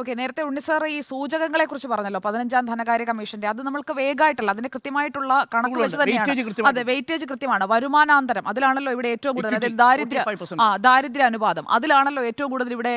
Okay നേരത്തെ ഉണ്ണി sir ഈ സൂചകങ്ങളെ കുറിച്ച് പറഞ്ഞല്ലോ പതിനഞ്ചാം ധനകാര്യ കമ്മീഷന്റെ. അത് നമ്മൾക്ക് വേഗമായിട്ടല്ല അതിന് കൃത്യമായിട്ടുള്ള കണക്ക് വെച്ച് തന്നെയാണ്. അതെ വെയിറ്റേജ് കൃത്യമാണ്. വരുമാനാന്തരം അതിലാണല്ലോ ഇവിടെ ഏറ്റവും കൂടുതൽ അതായത് ദാരിദ്ര്യ ആ ദാരിദ്ര്യ അനുപാതം. അതിലാണല്ലോ ഏറ്റവും കൂടുതൽ ഇവിടെ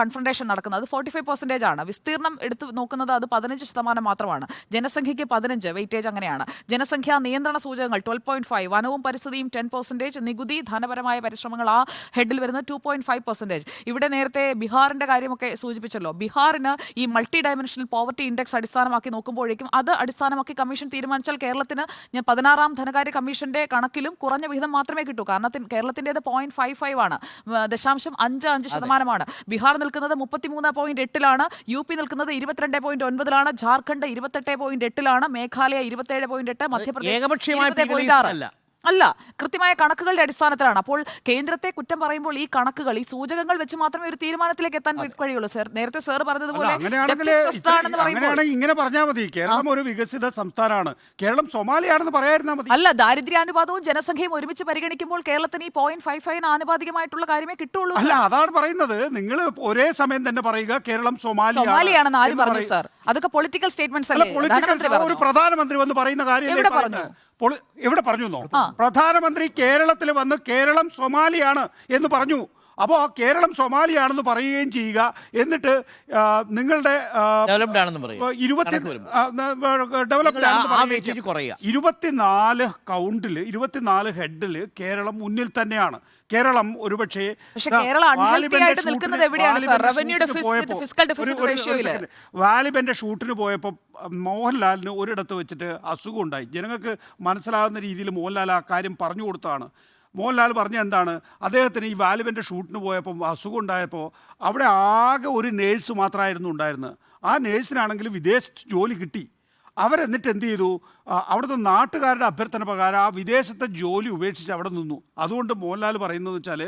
കൺഫ്രണ്ടേഷൻ നടക്കുന്നത്. അത് ഫോർട്ടി ഫൈവ് പെർസെന്റേജ് ആണ്. വിസ്തീർണം എടുത്ത് നോക്കുന്നത് അത് പതിനഞ്ച് ശതമാനം മാത്രമാണ്. ജനസംഖ്യയ്ക്ക് പതിനഞ്ച് വെയിറ്റേജ് അങ്ങനെയാണ്. ജനസംഖ്യാ നിയന്ത്രണ സൂചകങ്ങൾ ട്വൽവ് പോയിന്റ് ഫൈവ് വനവും പരിസ്ഥിതിയും ടെൻ പെർസെന്റേജ് നികുതി ധനപരമായ പരിശ്രമങ്ങൾ ആ ഹെഡിൽ വരുന്ന ടു പോയിന്റ് ഫൈവ് പെർസെന്റേജ് ഇവിടെ നേരത്തെ ബീഹാറിന്റെ കാര്യമൊക്കെ സൂചിപ്പിച്ചല്ലോ. ബീഹാറിന് ഈ മൾട്ടി ഡയമെൻഷണൽ പോവർട്ടി ഇൻഡെക്സ് അടിസ്ഥാനമാക്കി നോക്കുമ്പോഴേക്കും അത് അടിസ്ഥാനമാക്കി കമ്മീഷൻ തീരുമാനിച്ചാൽ കേരളത്തിന് ഞാൻ പതിനാറാം ധനകാര്യ കമ്മീഷന്റെ കണക്കിലും കുറഞ്ഞ വിഹിതം മാത്രമേ കിട്ടൂ. കാരണം കേരളത്തിന്റെത് പോയിന്റ് ഫൈവ് ഫൈവ് ആണ്. ദശാംശം അഞ്ച് അഞ്ച് ശതമാനമാണ്. ബീഹാർ നിൽക്കുന്നത് മുപ്പത്തിമൂന്ന് പോയിന്റ് എട്ടിലാണ്. യു പി നിൽക്കുന്നത് ഇരുപത്തിരണ്ട് പോയിന്റ് ഒൻപതിലാണ്. ജാർഖണ്ഡ് ഇരുപത്തെട്ട് പോയിന്റ് എട്ടിലാണ്. മേഘാലയ ഇരുപത്തേഴ് പോയിന്റ് എട്ട്. മധ്യപ്രദേശ് ഏകപക്ഷീയമായ 20.6. അല്ല കൃത്യമായ കണക്കുകളുടെ അടിസ്ഥാനത്തിലാണ്. അപ്പോൾ കേന്ദ്രത്തെ കുറ്റം പറയുമ്പോൾ ഈ കണക്കുകൾ ഈ സൂചകങ്ങൾ വെച്ച് മാത്രമേ ഒരു തീരുമാനത്തിലേക്ക് എത്താൻ കഴിയുള്ളൂ. സർ നേരത്തെ സർ പറഞ്ഞതുപോലെ അങ്ങനെയാണെങ്കിൽ ഇങ്ങനെ പറഞ്ഞാൽ മതി. കേരളം ഒരു വികസിത സംസ്ഥാനമാണ്. കേരളം സൊമാലിയാണെന്ന് പറയാതിരുന്നാൽ മതി. അല്ല ദാരിദ്ര്യാനുപാതവും ജനസംഖ്യയും ഒരുമിച്ച് പരിഗണിക്കുമ്പോൾ കേരളത്തിന് ഈ പോയിന്റ് ഫൈവ് ഫൈവിന് ആനുപാതികമായിട്ടുള്ള കാര്യമേ കിട്ടുള്ളൂ അല്ല അതാണ് പറയുന്നത്. നിങ്ങൾ ഒരേ സമയം തന്നെ പറയുക കേരളം സൊമാലിയാണ് സൊമാലിയാണെന്ന് ആര് പറഞ്ഞു. സാർ? അതൊക്കെ പൊളിറ്റിക്കൽ സ്റ്റേറ്റ്മെന്റ് അല്ല ഒരു പ്രധാനമന്ത്രി വന്ന് പറയുന്ന കാര്യമല്ലേ പറയുന്നത്? പറഞ്ഞു? പ്രധാനമന്ത്രി കേരളത്തിൽ വന്ന് കേരളം സൊമാലിയാണ് എന്ന് പറഞ്ഞു അപ്പോൾ കേരളം സൊമാലിയാണെന്ന് പറയുകയും ചെയ്യുക. എന്നിട്ട് നിങ്ങളുടെ ഡെവലപ്ഡ് ആണെന്ന്. ഇരുപത്തിനാല് കൗണ്ടിൽ ഇരുപത്തിനാല് ഹെഡിൽ കേരളം മുന്നിൽ തന്നെയാണ്. കേരളം ഒരുപക്ഷേ. വാലിബന്റെ ഷൂട്ടിന് പോയപ്പോൾ മോഹൻലാലിന് ഒരിടത്ത് വെച്ചിട്ട് അസുഖം ഉണ്ടായി ജനങ്ങൾക്ക് മനസ്സിലാകുന്ന രീതിയിൽ മോഹൻലാൽ ആ കാര്യം പറഞ്ഞു കൊടുത്താണ് മോഹൻലാൽ പറഞ്ഞ എന്താണ്? അദ്ദേഹത്തിന് ഈ വാലുവിന്റെ ഷൂട്ടിന് പോയപ്പോൾ അസുഖം ഉണ്ടായപ്പോൾ അവിടെ ആകെ ഒരു നേഴ്സ് മാത്രമായിരുന്നു ഉണ്ടായിരുന്നത് ആ നേഴ്സിനാണെങ്കിൽ വിദേശത്ത് ജോലി കിട്ടി. അവരെന്നിട്ട് എന്ത് ചെയ്തു? അവിടുത്തെ നാട്ടുകാരുടെ അഭ്യർത്ഥന പ്രകാരം ആ വിദേശത്തെ ജോലി ഉപേക്ഷിച്ച് അവിടെ നിന്നു. അതുകൊണ്ട് മോഹൻലാൽ പറയുന്നതെന്ന് വെച്ചാൽ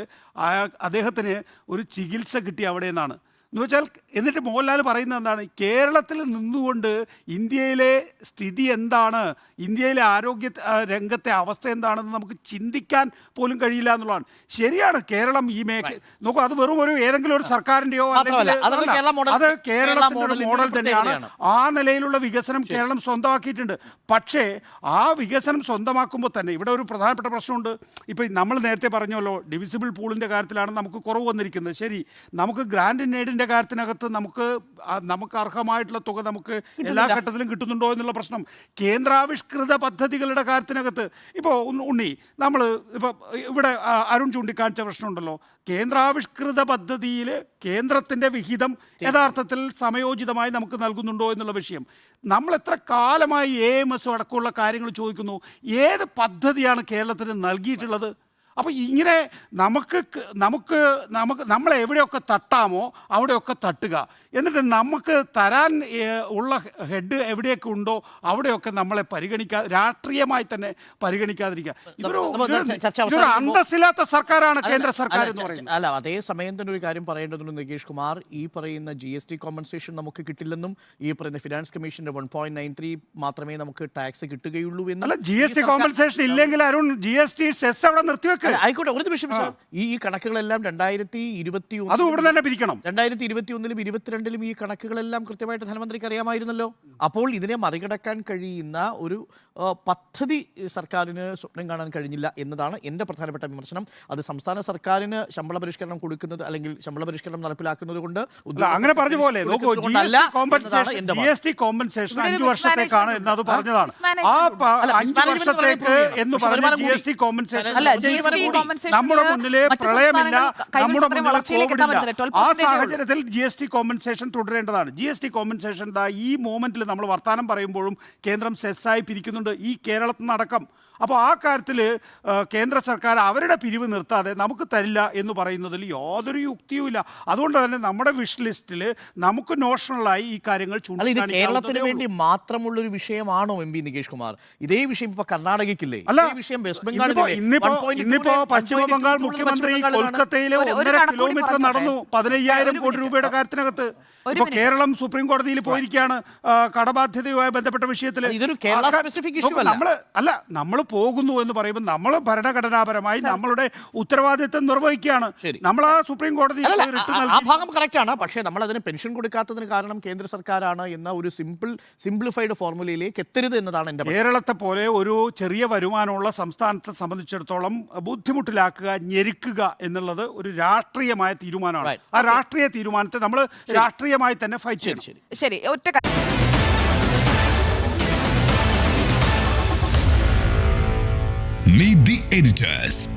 അദ്ദേഹത്തിന് ഒരു ചികിത്സ കിട്ടി അവിടെ നിന്നാണ്. എന്ന് വെച്ചാൽ എന്നിട്ട് മോഹൻലാൽ പറയുന്നത് എന്താണ്? കേരളത്തിൽ നിന്നുകൊണ്ട് ഇന്ത്യയിലെ സ്ഥിതി എന്താണ്? ഇന്ത്യയിലെ ആരോഗ്യ രംഗത്തെ അവസ്ഥ എന്താണെന്ന് നമുക്ക് ചിന്തിക്കാൻ പോലും കഴിയില്ല എന്നുള്ളതാണ്. ശരിയാണ് കേരളം ഈ മേഖല നോക്കൂ അത് വെറും ഒരു ഏതെങ്കിലും ഒരു മോഡൽ- അത് കേരള കേരളത്തിന്റെ മോഡൽ തന്നെയാണ്. ആ നിലയിലുള്ള വികസനം കേരളം സ്വന്തമാക്കിയിട്ടുണ്ട്. പക്ഷേ ആ വികസനം സ്വന്തമാക്കുമ്പോൾ തന്നെ ഇവിടെ ഒരു പ്രധാനപ്പെട്ട പ്രശ്നമുണ്ട്. ഇപ്പം നമ്മൾ നേരത്തെ പറഞ്ഞല്ലോ ഡിവിസിബിൾ പൂളിന്റെ കാര്യത്തിലാണ് നമുക്ക് കുറവ് വന്നിരിക്കുന്നത്. ശരി നമുക്ക് ഗ്രാൻഡ് നേഡിന്റെ കാര്യത്തിനകത്ത് നമുക്ക് നമുക്ക് അർഹമായിട്ടുള്ള തുക നമുക്ക് എല്ലാ ഘട്ടത്തിലും കിട്ടുന്നുണ്ടോ എന്നുള്ള പ്രശ്നം. കേന്ദ്രാവിഷ്കൃത പദ്ധതികളുടെ കാര്യത്തിനകത്ത് ഇപ്പോൾ ഉണ്ണി നമ്മൾ ഇപ്പോൾ ഇവിടെ അരുൺ ചൂണ്ടിക്കാണിച്ച പ്രശ്നമുണ്ടല്ലോ. കേന്ദ്രാവിഷ്കൃത പദ്ധതിയിൽ കേന്ദ്രത്തിന്റെ വിഹിതം യഥാർത്ഥത്തിൽ സമയോചിതമായി നമുക്ക് നൽകുന്നുണ്ടോ എന്നുള്ള വിഷയം. നമ്മൾ എത്ര കാലമായി എ എം എസ് അടക്കമുള്ള കാര്യങ്ങൾ ചോദിക്കുന്നു. ഏത് പദ്ധതിയാണ് കേരളത്തിന് നൽകിയിട്ടുള്ളത്? അപ്പോൾ ഇങ്ങനെ നമുക്ക് നമുക്ക് നമുക്ക് നമ്മളെ എവിടെയൊക്കെ തട്ടാമോ അവിടെയൊക്കെ തട്ടുക. എന്നിട്ട് നമുക്ക് തരാൻ ഉള്ള ഹെഡ് എവിടെയൊക്കെ ഉണ്ടോ അവിടെയൊക്കെ നമ്മളെ പരിഗണിക്കാ രാഷ്ട്രീയമായി തന്നെ പരിഗണിക്കാതിരിക്കുക. ഇതൊരു ഇതൊരു- അന്തസ്സില്ലാത്ത സർക്കാരാണ് കേന്ദ്ര സർക്കാർ അല്ല, എന്ന് പറയുന്നത്. അല്ല അതേ സമയം തന്നെ ഒരു കാര്യം പറയേണ്ടതുണ്ട് നികേഷ് കുമാർ. ഈ പറയുന്ന ജി എസ് ടി കോമ്പൻസേഷൻ നമുക്ക് കിട്ടില്ലെന്നും ഈ പറയുന്ന ഫിനാൻസ് കമ്മീഷന്റെ വൺ പോയിന്റ് നയൻ ത്രീ മാത്രമേ നമുക്ക് ടാക്സ് കിട്ടുകയുള്ളൂ എന്നും അല്ല ജി എസ് ടി കോമ്പൻസേഷൻ ഇല്ലെങ്കിൽ Arun G S T cess അവിടെ നിർത്തിവെക്ക്. ആയിക്കോട്ടെ ഒരു നിമിഷം സാർ. ഈ ഈ കണക്കുകളെല്ലാം രണ്ടായിരത്തി ഇരുപത്തി അത് ഇവിടെ തന്നെ പിരിക്കണം. രണ്ടായിരത്തി ഇരുപത്തി ഒന്നിലും ഇരുപത്തിരണ്ടിലും ഈ കണക്കുകളെല്ലാം കൃത്യമായിട്ട് ധനമന്ത്രിക്ക് അറിയാമായിരുന്നല്ലോ. അപ്പോൾ ഇതിനെ മറികടക്കാൻ കഴിയുന്ന ഒരു പദ്ധതി സർക്കാരിന് സ്വപ്നം കാണാൻ കഴിഞ്ഞില്ല എന്നതാണ് എന്റെ പ്രധാനപ്പെട്ട വിമർശനം. അത് സംസ്ഥാന സർക്കാരിന് ശമ്പള പരിഷ്കരണം കൊടുക്കുന്നത് അല്ലെങ്കിൽ ശമ്പള പരിഷ്കരണം നടപ്പിലാക്കുന്നത് കൊണ്ട് അങ്ങനെ പറഞ്ഞു പോലെ നോക്കൂ ജി എസ് ടി കോമ്പൻസേഷൻ അഞ്ചു വർഷത്തേക്കാണ് എന്ന് എന്നത് പറഞ്ഞതാണ് ആ അഞ്ചു വർഷത്തേക്ക് എന്ന് പറഞ്ഞ ജി എസ് ടി കോമ്പൻസേഷൻ നമ്മുടെ മുന്നിലെ പ്രളയമില്ല. നമ്മുടെ മുന്നിലെ കോവിഡില്ല ആ 12% ഉള്ളൂ. സാഹചര്യത്തിൽ ജി എസ് ടി കോമ്പൻസേഷൻ തുടരേണ്ടതാണ്. ജി എസ് ടി കോമ്പൻസേഷൻ ഈ മൂമെന്റിൽ നമ്മൾ വർത്തമാനം പറയുമ്പോഴും കേന്ദ്രം സെസ്സായി പിരിക്കുന്നുണ്ട് ഈ കേരളത്തിൽ നിന്നടക്കം അപ്പോൾ ആ കാര്യത്തിൽ കേന്ദ്ര സർക്കാർ അവരുടെ പിരിവ് നിർത്താതെ നമുക്ക് തരില്ല എന്ന് പറയുന്നതിൽ യാതൊരു യുക്തിയുമില്ല അതുകൊണ്ട് തന്നെ നമ്മുടെ വിഷ് ലിസ്റ്റിൽ നമുക്ക് നോഷണലായി ഈ കാര്യങ്ങൾ കേരളത്തിന് വേണ്ടി മാത്രമുള്ളൊരു മാത്രമുള്ള ഒരു വിഷയമാണോ എം പി നികേഷ് കുമാർ? ഇതേ വിഷയം ഇപ്പൊ കർണാടകയ്ക്കില്ലേ? അല്ല വിഷയം വെസ്റ്റ് ഇന്നിപ്പോ ബംഗാളിലെ ഇന്നിപ്പോ ഇന്നിപ്പോ പശ്ചിമ ബംഗാൾ മുഖ്യമന്ത്രി കൊൽക്കത്തയിലെ ഒന്നര കിലോമീറ്റർ നടന്നു പതിനയ്യായിരം കോടി രൂപയുടെ കാര്യത്തിനകത്ത്. ഇപ്പൊ കേരളം സുപ്രീം കോടതിയിൽ പോയിരിക്കുകയാണ് കടബാധ്യതയുമായി ബന്ധപ്പെട്ട വിഷയത്തിൽ ഇതൊരു കേരള സ്പെസിഫിക് ഇഷ്യൂ അല്ല. നമ്മൾ അല്ല നമ്മൾ പോകുന്നു എന്ന് പറയുമ്പോൾ നമ്മൾ ഭരണഘടനാപരമായി നമ്മളുടെ ഉത്തരവാദിത്തം നിർവഹിക്കുകയാണ്. നമ്മൾ ആ സുപ്രീം കോടതി ആ- ആ ഭാഗം കറക്റ്റ് ആണ്. പക്ഷേ നമ്മൾ അതിന് പെൻഷൻ കൊടുക്കാത്തതിന് കാരണം കേന്ദ്ര സർക്കാരാണ് എന്ന ഒരു സിമ്പിൾ സിംപ്ലിഫൈഡ് ഫോർമുലയിലേക്ക് എത്തരുത് എന്നതാണ് എന്റെ. കേരളത്തെ പോലെ ഒരു ചെറിയ വരുമാനമുള്ള സംസ്ഥാനത്തെ സംബന്ധിച്ചിടത്തോളം ബുദ്ധിമുട്ടിലാക്കുക ഞെരുക്കുക എന്നുള്ളത് ഒരു രാഷ്ട്രീയമായ തീരുമാനമാണ്. ആ രാഷ്ട്രീയ തീരുമാനത്തെ നമ്മൾ രാഷ്ട്രീയമായി തന്നെ ഫൈറ്റ് ചെയ്യും ചെയ്യണം. ശരി. ശരി ഒറ്റ Meet the editors.